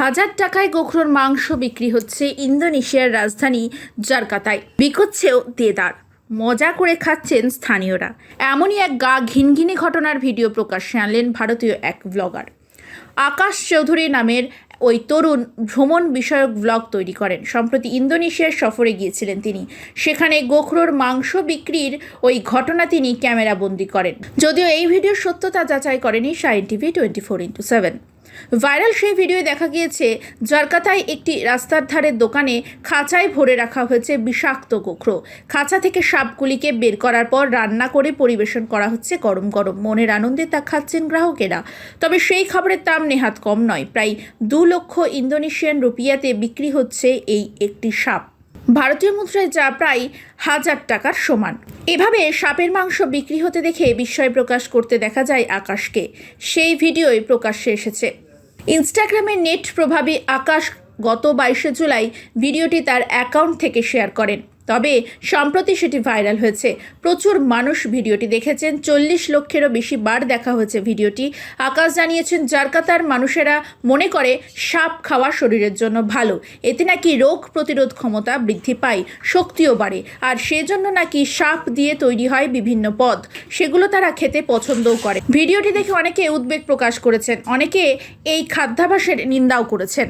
হাজার টাকায় গোখরোর মাংস বিক্রি হচ্ছে ইন্দোনেশিয়ার রাজধানী জারকাতায়। বিকোচ্ছেও দেদার। মজা করে খাচ্ছেন স্থানীয়রা। এমনই এক গা ঘিনঘিনে ঘটনার ভিডিও প্রকাশ্যে আনলেন ভারতীয় এক ব্লগার আকাশ চৌধুরী নামের ওই তরুণ ভ্রমণ বিষয়ক ব্লগ তৈরি করেন। সম্প্রতি ইন্দোনেশিয়ার সফরে গিয়েছিলেন তিনি। সেখানে গোখরোর মাংস বিক্রির ওই ঘটনা তিনি ক্যামেরাবন্দি করেন। যদিও এই ভিডিওর সত্যতা যাচাই করেনি sign TV twenty four into seven. Viral সেই ভিডিও দেখা গিয়েছে, জারকাতায় একটি রাস্তার ধারের দোকানে খাঁচায় ভরে রাখা হয়েছে বিষাক্ত কোখরো খাঁচা থেকে সাপগুলিকে বের করার পর রান্না করে পরিবেশন করা হচ্ছে গরম গরম। মনের আনন্দে তা খাচ্ছেন গ্রাহকেরা। তবে সেই খাবারের দাম নেহাত কম নয়। প্রায় দু লক্ষ ইন্দোনেশিয়ান রুপিয়াতে বিক্রি হচ্ছে এই একটি সাপ। ভারতীয় মুদ্রায় যা প্রায় হাজার টাকার সমান। এভাবে সাপের মাংস বিক্রি হতে দেখে বিস্ময় প্রকাশ করতে দেখা যায় আকাশকে। সেই ভিডিওই প্রকাশ্যে এসেছে। ইনস্টাগ্রামে নেট প্রভাবী আকাশ গত বাইশে জুলাই ভিডিওটি তার অ্যাকাউন্ট থেকে শেয়ার করেন। তবে সম্প্রতি সেটি ভাইরাল হয়েছে। প্রচুর মানুষ ভিডিওটি দেখেছেন। চল্লিশ লক্ষেরও বেশি বার দেখা হয়েছে ভিডিওটি। আকাশ জানিয়েছেন, জারকাতার মানুষেরা মনে করে সাপ খাওয়া শরীরের জন্য ভালো। এতে নাকি রোগ প্রতিরোধ ক্ষমতা বৃদ্ধি পায়, শক্তিও বাড়ে। আর সেজন্য নাকি সাপ দিয়ে তৈরি হয় বিভিন্ন পদ। সেগুলো তারা খেতে পছন্দও করে। ভিডিওটি দেখে অনেকে উদ্বেগ প্রকাশ করেছেন। অনেকে এই খাদ্যাভাসের নিন্দাও করেছেন।